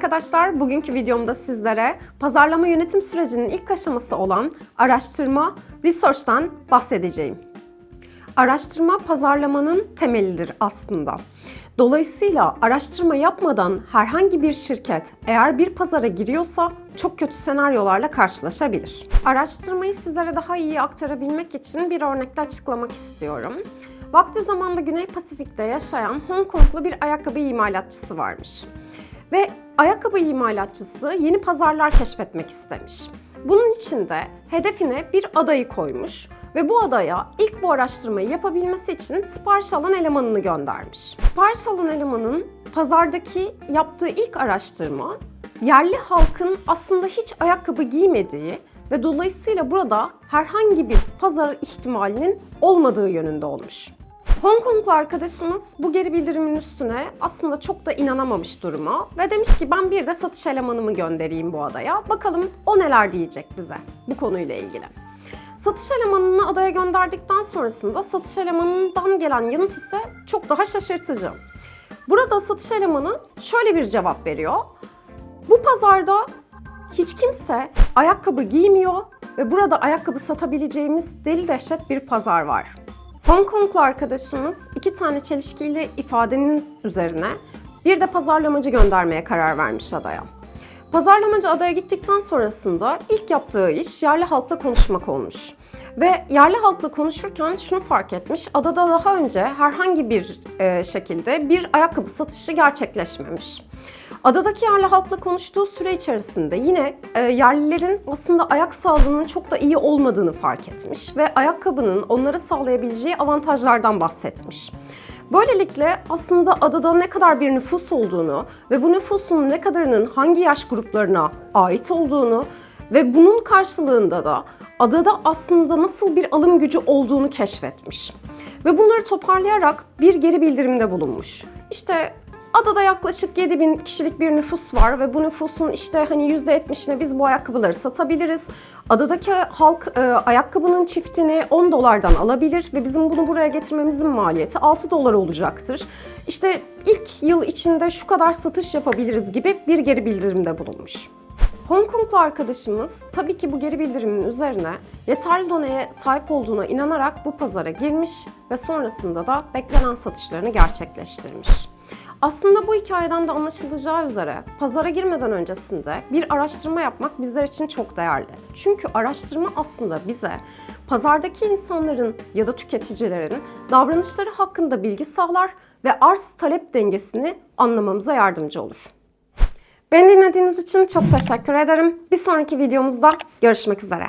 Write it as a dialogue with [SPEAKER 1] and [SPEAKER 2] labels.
[SPEAKER 1] arkadaşlar, bugünkü videomda sizlere pazarlama yönetim sürecinin ilk aşaması olan araştırma, research'tan bahsedeceğim. Araştırma pazarlamanın temelidir aslında. Dolayısıyla araştırma yapmadan herhangi bir şirket eğer bir pazara giriyorsa çok kötü senaryolarla karşılaşabilir. Araştırmayı sizlere daha iyi aktarabilmek için bir örnekle açıklamak istiyorum. Vakti zamanda Güney Pasifik'te yaşayan Hong Konglu bir ayakkabı imalatçısı varmış. Ve ayakkabı imalatçısı yeni pazarlar keşfetmek istemiş. Bunun için de hedefine bir adayı koymuş ve bu adaya ilk bu araştırmayı yapabilmesi için sipariş alan elemanını göndermiş. Sipariş alan elemanın pazardaki yaptığı ilk araştırma yerli halkın aslında hiç ayakkabı giymediği ve dolayısıyla burada herhangi bir pazar ihtimalinin olmadığı yönünde olmuş. Hong Konglu arkadaşımız bu geri bildirimin üstüne aslında çok da inanamamış duruma ve demiş ki ben bir de satış elemanımı göndereyim bu adaya. Bakalım o neler diyecek bize bu konuyla ilgili. Satış elemanını adaya gönderdikten sonrasında satış elemanından gelen yanıt ise çok daha şaşırtıcı. Burada satış elemanı şöyle bir cevap veriyor. Bu pazarda hiç kimse ayakkabı giymiyor ve burada ayakkabı satabileceğimiz deli dehşet bir pazar var. Hong Konglu arkadaşımız iki tane çelişkili ifadenin üzerine bir de pazarlamacı göndermeye karar vermiş adaya. Pazarlamacı adaya gittikten sonrasında ilk yaptığı iş yerli halkla konuşmak olmuş. Ve yerli halkla konuşurken şunu fark etmiş, adada daha önce herhangi bir e, şekilde bir ayakkabı satışı gerçekleşmemiş. Adadaki yerli halkla konuştuğu süre içerisinde yine e, yerlilerin aslında ayak sağlığının çok da iyi olmadığını fark etmiş ve ayakkabının onlara sağlayabileceği avantajlardan bahsetmiş. Böylelikle aslında adada ne kadar bir nüfus olduğunu ve bu nüfusun ne kadarının hangi yaş gruplarına ait olduğunu ve bunun karşılığında da adada aslında nasıl bir alım gücü olduğunu keşfetmiş. Ve bunları toparlayarak bir geri bildirimde bulunmuş. İşte Adada yaklaşık 7000 kişilik bir nüfus var ve bu nüfusun işte hani %70'ine biz bu ayakkabıları satabiliriz. Adadaki halk e, ayakkabının çiftini 10 dolardan alabilir ve bizim bunu buraya getirmemizin maliyeti 6 dolar olacaktır. İşte ilk yıl içinde şu kadar satış yapabiliriz gibi bir geri bildirimde bulunmuş. Hong Konglu arkadaşımız tabii ki bu geri bildirimin üzerine yeterli doneye sahip olduğuna inanarak bu pazara girmiş ve sonrasında da beklenen satışlarını gerçekleştirmiş. Aslında bu hikayeden de anlaşılacağı üzere pazara girmeden öncesinde bir araştırma yapmak bizler için çok değerli. Çünkü araştırma aslında bize pazardaki insanların ya da tüketicilerin davranışları hakkında bilgi sağlar ve arz talep dengesini anlamamıza yardımcı olur. Beni dinlediğiniz için çok teşekkür ederim. Bir sonraki videomuzda görüşmek üzere.